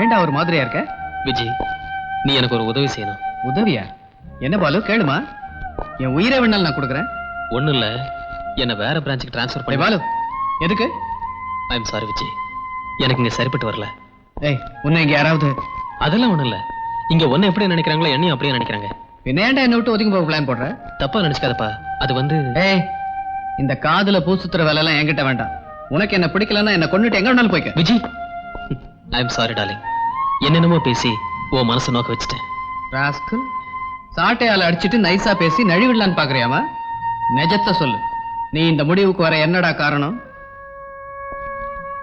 ஒரு மாதிரியா இருக்க? விஜய் நீ எனக்கு ஒரு உதவி செய்யணும். உதவியா? என்ன பாலு கேளுமா. என் உயிரை வேணாலும் நான் கொடுக்குறேன். ஒண்ணும் இல்ல. என்ன வேற பிரான்ச்சுக்கு ட்ரான்ஸ்ஃபர் பண்ணி பாலு எதுக்கு? ஐ எம் சாரி விஜய் எனக்கு இங்க சரிப்பட்டு வரல. ஏய் உன்னை இங்க யாராவது அதெல்லாம் ஒண்ணும் இல்ல. இங்க ஒண்ணு எப்படி நினைக்கிறாங்களோ என்னையும் அப்படியே நினைக்கிறாங்க. என்ன ஏன்டா என்ன விட்டு ஒதுங்கி போக பிளான் போடுற? தப்பா நினைச்சுக்காதப்பா. அது வந்து ஏய் இந்த காதுல பூ சுத்துற வேலை எல்லாம் என்கிட்ட வேண்டாம். உனக்கு என்ன பிடிக்கலன்னா என்ன கொண்டுட்டு எங்க வேணாலும் போய்க்க. Vijay I am sorry darling என்னென்னமோ பேசி உன் மனசை நோக்க வச்சுட்டேன். ராஸ்கல் சாட்டையால அடிச்சிட்டு நைஸா பேசி நழுவிடலான்னு பாக்குறியாமா? நிஜத்தை சொல்லு. நீ இந்த முடிவுக்கு வர என்னடா காரணம்?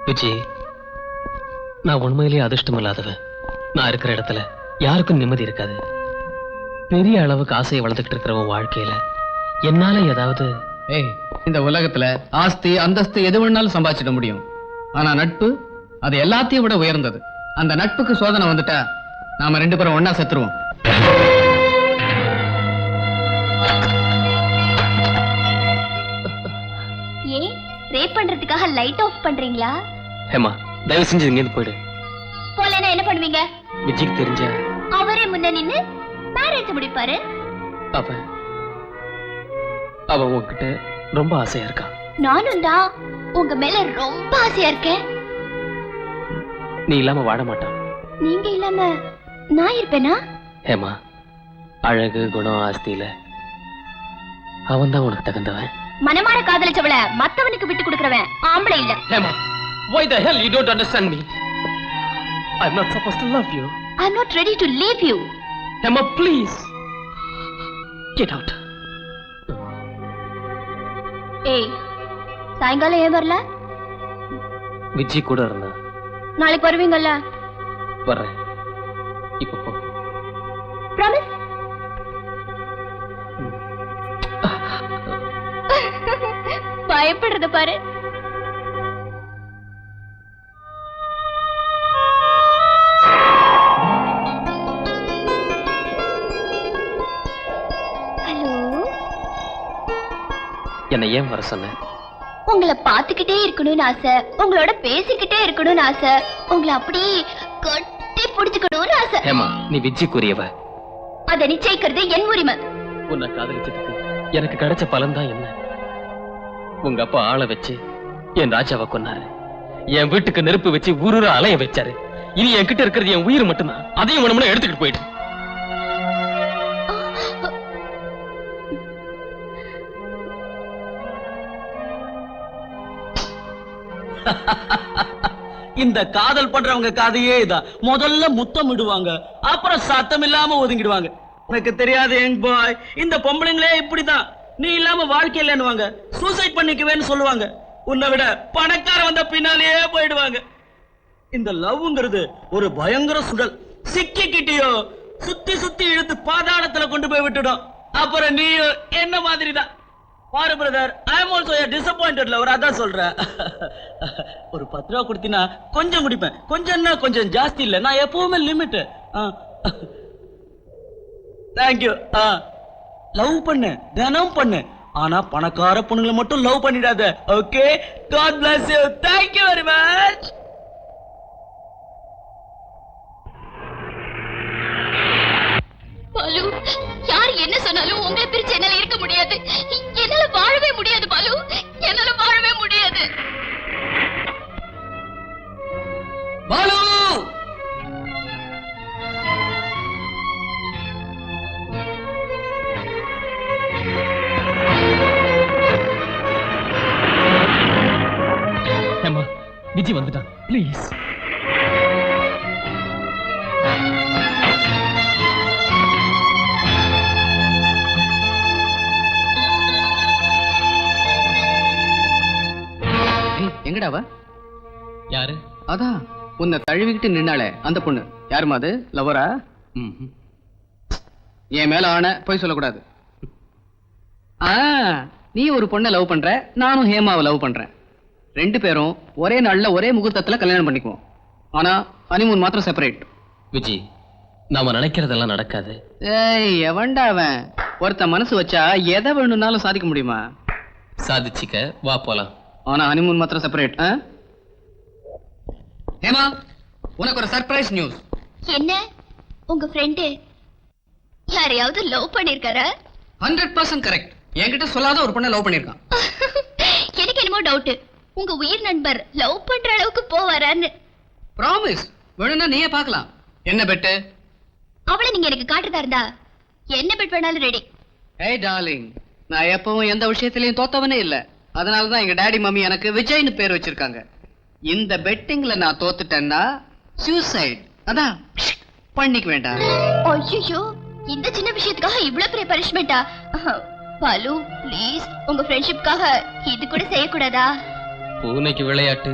விஜய் நான் உண்மையிலேயே அதிர்ஷ்டம் இல்லாதவன் நான் இருக்கிற இடத்துல யாருக்கும் நிம்மதி இருக்காது. பெரிய அளவுக்கு ஆசையை வளர்த்துக்கிட்டு இருக்கிறவன் வாழ்க்கையில என்னால ஏதாவது ஏய் இந்த உலகத்துல ஆஸ்தி அந்தஸ்து எது வேணாலும் சம்பாதிச்சிட முடியும். ஆனா நட்பு அது எல்லாத்தையும் விட உயர்ந்தது. அந்த நட்புக்கு சோதனை வந்துட்டா நாம ரெண்டு பேரும் ஒண்ணா செத்துருவோம். ஏன் ரேப் பண்றதுக்காக லைட் ஆஃப் பண்றீங்களா? ஹேமா தயவு செஞ்சு இங்கேருந்து போயிடு. போலனா என்ன பண்ணுவீங்க? விஜய்க்கு தெரிஞ்ச. அவரே முன்ன நின்னு மேரேஜ் முடிப்பாரு. அவன் அவன் உன்கிட்ட ரொம்ப ஆசையா இருக்கான் நானும் தான். உங்க மேல ரொம்ப ஆசையா இருக்கேன். நீ இல்லாம வாழ மாட்டான். நீங்க இல்லாம நான் இருப்பேனா? ஹேமா அழகு குணம் ஆஸ்தியில அவன் தான் உனக்கு தகுந்தவன். மனமார காதலிச்சவள மத்தவனுக்கு விட்டு கொடுக்கறவன் ஆம்பளை இல்ல. Hema why the hell you don't understand me? I'm not supposed to love you. Am not ready to leave you Hema please get out. ஏய் சாயங்காலம் ஏன் வரல? விஜய் கூட இருந்தா நாளைக்கு வருவீங்கல்ல? வர்றேன். இப்ப போ. ப்ராமிஸ் பயப்படுறத பாரு. என்னை ஏன் வர சொன்ன? உங்களை பார்த்துக்கிட்டே இருக்கணும்னு ஆசை. உங்களோட பேசிக்கிட்டே இருக்கணும்னு ஆசை. உங்களை அப்படியே கட்டி பிடிச்சுக்கணும்னு ஆசை. ஹேமா நீ விஜய்க்குரியவ. அதை நிச்சயிக்கிறது என் உரிமை. உன்னை காதலிச்சதுக்கு எனக்கு கிடைச்ச பலன் தான் என்ன? உங்க அப்பா ஆளை வச்சு என் ராஜாவை கொன்னாரு. என் வீட்டுக்கு நெருப்பு வச்சு ஊரூர அலைய வச்சாரு. இனி என்கிட்ட இருக்கிறது என் உயிர் மட்டும்தான். அதையும் வேணும்னா எடுத்துக்கிட்டு போயிட்டு. இந்த காதல் பண்றவங்க கதையே இதான் முதல்ல முத்தம் இடுவாங்க அப்புறம் சத்தம் இல்லாம ஒதுங்கிடுவாங்க. எனக்கு தெரியாது எங் பாய் இந்த பொம்பளைங்களே இப்படிதான் நீ இல்லாம வாழ்க்கை இல்லைன்னுவாங்க. சூசைட் பண்ணிக்குவேன்னு சொல்லுவாங்க. உன்னை விட பணக்கார வந்த பின்னாலேயே போயிடுவாங்க. இந்த லவ்ங்கிறது ஒரு பயங்கர சுடல். சிக்கிக்கிட்டியோ சுத்தி சுத்தி இழுத்து பாதாளத்துல கொண்டு போய் விட்டுடும். அப்புறம் நீயும் என்ன மாதிரி தான் பாரு brother I am also disappointed lover அதான் சொல்றேன். ஒரு பத்து ரூபா கொடுத்தினா கொஞ்சம் குடிப்பேன். கொஞ்சம்னா கொஞ்சம் ஜாஸ்தி இல்ல. நான் எப்பவுமே லிமிட் தேங்க்யூ ஆ. லவ் பண்ணு. தினம் பண்ணு. ஆனா பணக்கார பொண்ணுங்களை மட்டும் லவ் பண்ணிடாத. Okay god bless you thank you very much Balu Vijay வந்துட்டான். ப்ளீஸ் ஏய் எங்கடா அவ? யாரு? அதான் உன்னை தழுவிக்கிட்டு நின்னாளே அந்த பொண்ணு. யாருமா அது? லவரா. என் மேல ஆன போய் சொல்லக்கூடாது. ஆ நீ ஒரு பொண்ணை லவ் பண்ற நானும் ஹேமாவை லவ் பண்றேன். ரெண்டு பேரும் ஒரே நாள்ல ஒரே முகூர்த்தத்துல கல்யாணம் பண்ணிக்குவோம். ஆனா ஹனிமூன் மாத்திரம் செப்பரேட் விஜய் நாம நினைக்கிறதெல்லாம் நடக்காது. ஏய் எவன்டா அவன்? ஒருத்தன் மனசு வச்சா எதை வேணும்னாலும் சாதிக்க முடியுமா? சாதிச்சுக்க வா போலாம். ஆனா ஹனிமூன் மாத்திரம் செப்பரேட் ஹேமா உனக்கு ஒரு சர்ப்ரைஸ் நியூஸ் என்ன? உங்க ஃப்ரெண்டு யாரையாவது லவ் பண்ணிருக்காரா? ஹண்ட்ரட் பர்சன்ட் கரெக்ட் என்கிட்ட சொல்லாத ஒரு பொண்ணை லவ் பண்ணிருக்கான். எனக்கு என்னமோ டவுட் உங்க உயிர் நண்பர் லவ் பண்ற அளவுக்கு போவாரான்னு. ப்ராமிஸ் வேணும்னா நீயே பார்க்கலாம். என்ன பெட்டு அவளை நீங்க எனக்கு காட்டுறதா இருந்தா என்ன பெட் வேணாலும் ரெடி ஏய் டார்லிங் நான் எப்பவும் எந்த விஷயத்திலயும் தோத்தவனே இல்ல. அதனால தான் எங்க டாடி மம்மி எனக்கு விஜய்னு பேர் வச்சிருக்காங்க. இந்த பெட்டிங்ல நான் தோத்துட்டேன்னா சூசைட் அதான். பண்ணிக்க வேண்டாம். ஐயோ இந்த சின்ன விஷயத்துக்காக இவ்வளவு பெரிய பனிஷ்மெண்டா பாலு ப்ளீஸ் உங்க ஃப்ரெண்ட்ஷிப்காக இது கூட செய்யக்கூடாதா? பூனைக்கு விளையாட்டு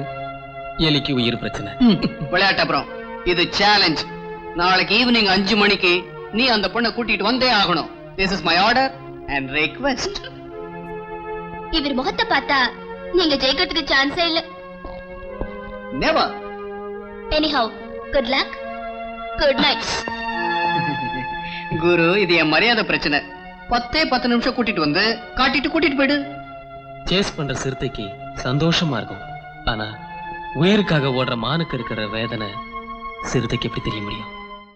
எலிக்கு உயிர் பிரச்சனை. விளையாட்டு அப்புறம். இது சேலஞ்ச் நாளைக்கு ஈவினிங் அஞ்சு மணிக்கு நீ அந்த பொண்ணை கூட்டிட்டு வந்தே ஆகணும். This is my order and request இவர் முகத்தை பார்த்தா நீங்க ஜெயிக்கிறதுக்கு சான்ஸே இல்ல. Never anyhow good luck good night Guru இது என் மரியாதை பிரச்சனை. பத்தே பத்து நிமிஷம் கூட்டிட்டு வந்து காட்டிட்டு கூட்டிட்டு போயிடு. சேஸ் பண்ற சிறுத்தைக்கு சந்தோஷமா இருக்கும். ஆனா உயிருக்காக ஓடுற மானுக்கு இருக்கிற வேதனை சிறுத்தைக்கு எப்படி தெரிய முடியும்?